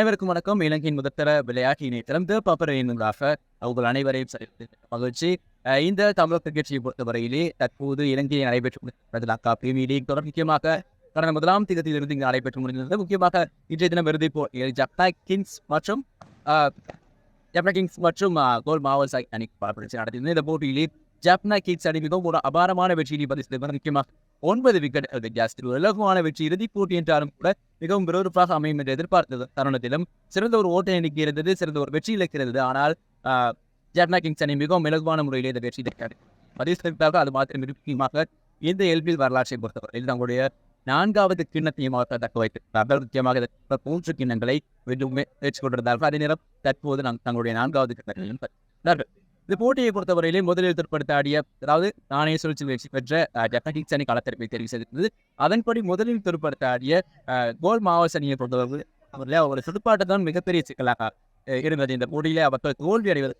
அனைவருக்கும் வணக்கம். இலங்கையின் முதற்தர விளையாட்டு இணையத்திலும் த பப்பர் என்பதாக உங்கள் அனைவரையும் சந்தித்து மகிழ்ச்சி. இந்த தமிழக கிரிக்கெட் பொறுத்தவரையிலே தற்போது இலங்கையில் நடைபெற்று முடிந்த லங்கா பிரீமியர் லீக் தொடர் முக்கியமாக கடந்த முதலாம் தேதியிலிருந்து இங்கு நடைபெற்று முடிந்தது முக்கியமாக இன்றைய தினம் இறுதிப் போட்டியில் ஜப்னா கிங்ஸ் மற்றும் ஜப்னா கிங்ஸ் மற்றும் அஹ், கோல் மாவல்ஸ் அணி பரிசு நடத்தியது இந்த போட்டியிலே ஜப்னா கிங்ஸ் அணி மிகவும் ஒரு அபாரமான வெற்றியை பதிவு செய்தது. முக்கியமாக ஒன்பது விக்கெட் வித்தியாசத்தில் உலகமான வெற்றி இறுதிப் போட்டி என்றாலும் கூட மிகவும் விறுவிறுப்பாக அமையும் என்று எதிர்பார்த்த தருணத்திலும் சிறந்த ஒரு ஓட்டை எண்ணிக்கை இருந்தது சிறந்த ஒரு வெற்றி இலக்கு ஆனால் ஆஹ், கிங்ஸ் அணி மிகவும் இலகுவான முறையில் இந்த வெற்றி இருக்காது பதிவு செய்ததாக அது மாத்திரம் முக்கியமாக இந்த எல்பில் வரலாற்றை பொறுத்தவரையில் தங்களுடைய நான்காவது கிண்ணத்தையும் அவர்கள் தக்க வைத்திருக்கிறார்கள். முக்கியமாக மூன்று கிண்ணங்களை வெற்றி கொண்டிருந்தார்கள் அதே நேரம் தற்போது நாம் தங்களுடைய நான்காவது கிண்ணத்தையும் பெற்றார்கள் இந்த போட்டியை பொறுத்தவரையிலே முதலில் தற்படுத்த ஆடிய அதாவது நாணய சுழற்சி வெற்றி பெற்ற அஹ், அணி களத்திறப்பை தெரிவு செய்திருந்தது. அதன்படி முதலில் தற்படுத்த ஆடிய கோல் மாவஸ் அணியை பொறுத்தவரை அவர்களே அவருடைய துடுப்பாட்டம் தான் மிகப்பெரிய சிக்கலாக இருந்தது. இந்த போட்டியிலே அவர்கள் தோல்வி அடைவது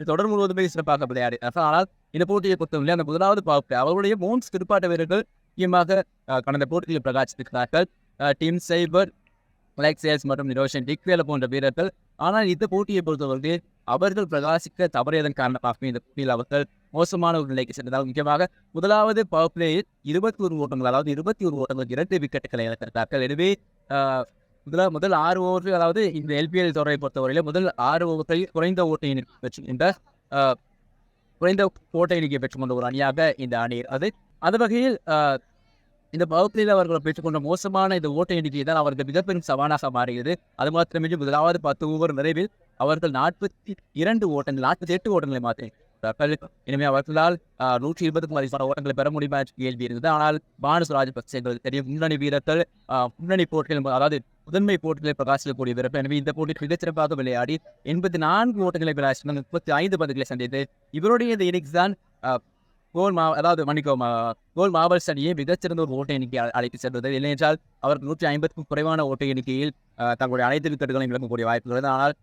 தொடர் முழுவதுமே சிறப்பாக விளையாடினார்கள். ஆனால் இந்த போட்டியை பொறுத்தவரை அந்த முதலாவது பாவுக்கு அவருடைய மூன்று துடுப்பாட்ட வீரர்கள் முக்கியமாக கடந்த போட்டியில் பிரகாசித்திருக்கிறார்கள். டிம் சைபர் லைக் சேல்ஸ் மற்றும் நிரோஷன் டிக்வேல போன்ற வீரர்கள். ஆனால் இந்த போட்டியை பொறுத்தவரை அவர்கள் பிரகாசிக்க தவறியதன் காரணமாக இந்த போட்டியில் அவர்கள் மோசமான ஒரு நிலைக்கு சென்றதால் முக்கியமாக முதலாவது பவர் பிளேயில் இருபத்தி ஒரு ஓட்டங்கள் அதாவது இருபத்தி ஒரு ஓட்டங்கள் இரண்டு விக்கெட்டுகளை இழந்திருந்தார்கள். எனவே ஆஹ், முதல் ஆறு ஓவர்கள் அதாவது இந்த எல்பிஎல் தொடரை பொறுத்தவரையில முதல் ஆறு ஓவர்களில் குறைந்த ஓட்டை பெற்று பெற்றுகின்ற ஆஹ், குறைந்த ஓட்டை எண்ணிக்கை பெற்றுக்கொண்ட ஒரு அணியாக இந்த அணி அது அந்த வகையில் ஆஹ், இந்த பவர் அவர்கள் பெற்றுக்கொண்ட மோசமான இந்த ஓட்ட எண்ணிக்கை தான் அவர்கள் மிகப்பெரும் சவாலாக மாறுகிறது அது மாத்திரமின்றி முதலாவது பத்து ஓவர் நிறைவில் அவர்கள் நாற்பத்தி இரண்டு ஓட்டங்கள் நாற்பத்தி எட்டு ஓட்டங்களை மாற்றி எனவே அவர்களால் நூற்றி இருபதுக்கும் அதிகமான ஓட்டங்களை பெற முடியுமா கேள்வி இருந்தது. ஆனால் பானு ராஜபக்சே தெரியும் முன்னணி வீரர்கள் ஆஹ், முன்னணி போட்டிகள் அதாவது முதன்மை போட்டிகளை பிரகாசிக்கக்கூடிய வீரர்கள். எனவே இந்த போட்டியில் மிகச்சிறப்பாக விளையாடி எண்பத்தி நான்கு ஓட்டங்களை பிரகாசித்தார் முப்பத்தி ஐந்து பந்துகளை சந்தித்து. இவருடைய இந்த இன்னிங்ஸ் தான் கோல் மா அதாவது மன்னிக்கோ கோல் மாவல்ஸ் அணியை மிகச்சிறந்த ஒரு ஓட்டை எண்ணிக்கை அழைத்து சென்றது. இல்லையென்றால் அவருக்கு நூற்றி ஐம்பதுக்கும் குறைவான ஓட்ட எண்ணிக்கையில் தங்களுடைய அனைத்து விக்கெட்டுகளையும் இழக்கக்கூடிய வாய்ப்பு உள்ளது ஆனால்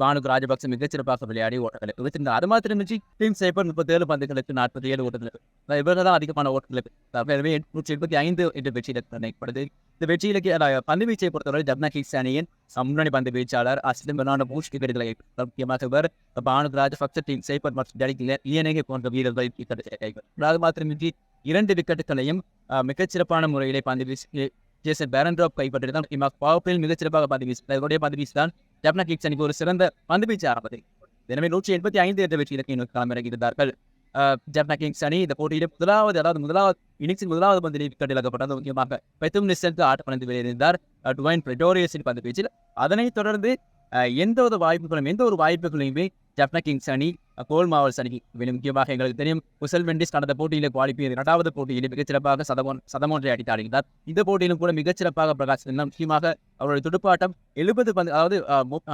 பானுக்கு ராஜபக்சே மிகச்சிறப்பாக விளையாடி ஓட்டங்களை குவித்திருந்தார். அது மாத்திரம் இருந்துச்சு டீம் சேப்பர் முப்பத்தேழு பந்துகளுக்கு நாற்பத்தி ஏழு ஓட்டங்கள் இவர்கள் தான் அதிகமான ஓட்டங்களுக்கு எனவே நூற்றி எண்பத்தி ஐந்து என்ற வெற்றியில் இலக்கு நிர்ணயிக்கப்படுது. இந்த வெற்றி பந்து வீச்சை பொறுத்தவரை ஜப்னா கிங்ஸ் அணியின் முன்னணி பந்து வீச்சாளர் அசிதம் பெர்னாண்டோ பூஷ் விக்கெட்டுகளை முக்கியமாக இவர் பானுக்கு ராஜபக்ச டீம் சேப்பர் மற்றும் ஜடிக் இயனகை போன்ற வீரர்கள் விக்கெட்டுகளை அது மாத்திரமின்றி இரண்டு விக்கெட்டுகளையும் மிகச்சிறப்பான முறையிலே பந்து வீசி ஜேசன் பேரன்ட்ராப் கைப்பற்றி தான் முக்கியமாக பவர் பிளேயில் மிகச்சிறப்பாக பந்து வீசி இவருடைய பந்து வீசி தான் ஜப்னா கிங்ஸ் அணிக்கு ஒரு சிறந்த பந்து வீச்சு ஆரம்பத்தை. எனவே நூற்றி எண்பத்தி ஐந்து என்ற வெற்றி இலக்கை நோக்கி களமிறங்கியிருந்தார்கள். ஜப்னா கிங்ஸ் அணி இந்த போட்டியிலே முதலாவது அதாவது முதலாவது இன்னிங்ஸின் முதலாவது பந்திலே விக்கெட் இழக்கப்பட்டது முக்கியமாக பெத்தும் நிசன்க்கு ஆட்டப்பந்து வெளியிருந்தார் டுவைன் பிரெட்டோரியஸின் பந்து வீச்சில். அதனைத் தொடர்ந்து எந்த ஒரு வாய்ப்புகளும் எந்த ஒரு வாய்ப்புகளையுமே ஜப்னா கிங்ஸ் அணி கோல் மாவல்ஸ் அணி மேலும் முக்கியமாக எங்களுக்கு தெரியும் குசல் வெண்டிஸ் கடந்த போட்டியில் குவாலிஃபை இரண்டாவது போட்டியில் மிகச்சிறப்பாக சதமோன் சதமோன்றை அடித்து ஆடுகிறார் இந்த போட்டியிலும் கூட மிகச்சிறப்பாக பிரகாஷ் என்ன முக்கியமாக அவருடைய துடுப்பாட்டம் எழுபது பந்து அதாவது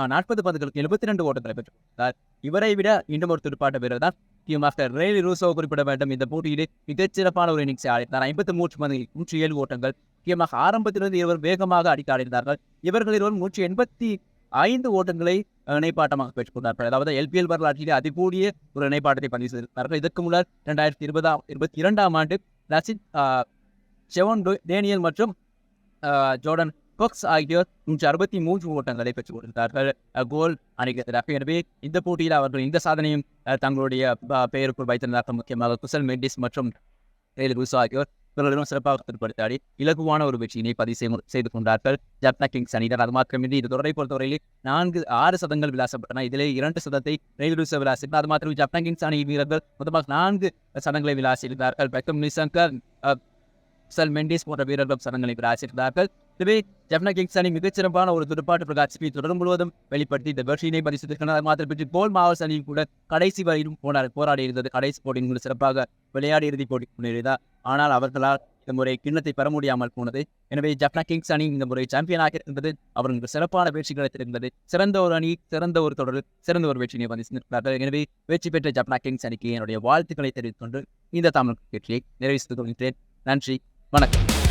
நாற்பது பந்துகளுக்கு எழுபத்தி ரெண்டு ஓட்டங்களை பெற்றுள்ளார் இவரை விட இன்னும் ஒரு துடுப்பாட்ட வீரர் தான் முக்கியமாக ரேலி ரூசோ குறிப்பிட வேண்டும். இந்த போட்டியிலே மிகச்சிறப்பான ஒரு இன்னிங்ஸை ஆடினார் ஐம்பத்தி மூன்று பந்து நூற்றி ஏழு ஓட்டங்கள் முக்கியமாக ஆரம்பத்திலிருந்து இருவர் வேகமாக அடித்து ஆடினார்கள் இவர்கள் இருவரும் நூற்றி எண்பத்தி ஐந்து ஓட்டங்களை இணைப்பாட்டமாக பெற்றுக்கொண்டார்கள். அதாவது எல்பிஎல் வரலாற்றிலே அதிகூடிய ஒரு இணைப்பாட்டத்தை பதிவு செய்திருந்தார்கள் இதற்கு முன்னர் இரண்டாயிரத்தி இருபதாம் இருபத்தி இரண்டாம் ஆண்டு லசித் செவன் டேனியல் மற்றும் ஜோர்டன் கொக்ஸ் ஆகியோர் நூற்றி அறுபத்தி மூன்று ஓட்டங்களை பெற்றுக் கொடுத்தார்கள் கோல் அணிக்கிறதாக எனவே இந்த போட்டியில் அவர்கள் இந்த சாதனையும் தங்களுடைய பெயருக்குள் வைத்திருந்தார்கள். முக்கியமாக குசல் மெண்டிஸ் மற்றும் ரேல் ரூசோ ஆகியோர். இவர்களிடம் சிறப்பாக திருப்படுத்தாடி இலகுவான ஒரு வெற்றியினை பதிவு செய்து- கொண்டார்கள். ஜப்னா கிங்ஸ் அணியினர் அது மாத்திரமின்றி இது தொடரை பொறுத்தவரையில் நான்கு ஆறு சதங்கள் விளாசப்பட்டன. இதிலே இரண்டு சதத்தை ரயில் ரூசோ அது மாத்திரம் ஜப்னா கிங்ஸ் அணி வீரர்கள் மொத்தமாக நான்கு சதங்களை விளாசியிருந்தார்கள் பெக்கம் நிசங்கர் சல் மெண்டிஸ் போன்ற வீரர்கள் சதங்களை விளாசியிருந்தார்கள் இதுவே ஜப்னா கிங்ஸ் அணி மிகச்சிறப்பான ஒரு துடுப்பாட்டு பிரகாசிப்பை தொடர் முழுவதும் வெளிப்படுத்தி இந்த வெற்றியினை பரிசுத்திருக்கிறார் அது மாத்திரம் பெற்று கோல் மாவல்ஸ் அணி கூட கடைசி வரையிலும் போனார் போராடி இருந்தது. கடைசி போட்டியின் கூட சிறப்பாக விளையாடி இறுதி போட்டி முன்னேறியதா ஆனால் அவர்களால் இந்த முறை கிண்ணத்தை பெற முடியாமல் போனது. எனவே ஜப்னா கிங்ஸ் அணி இந்த முறை சாம்பியனாக இருந்தது. அவர்களுக்கு சிறப்பான வெற்றி கிடைத்திருந்தது சிறந்த ஒரு அணி சிறந்த ஒரு தொடரில் சிறந்த ஒரு வெற்றியை வந்து செய்திருக்கிறார்கள் எனவே வெற்றி பெற்ற ஜப்னா கிங்ஸ் அணிக்கு என்னுடைய வாழ்த்துக்களை தெரிவித்துக் கொண்டு இந்த தமிழ் வெற்றியை நிறைவு செய்து கொள்கிறேன். நன்றி. வணக்கம்.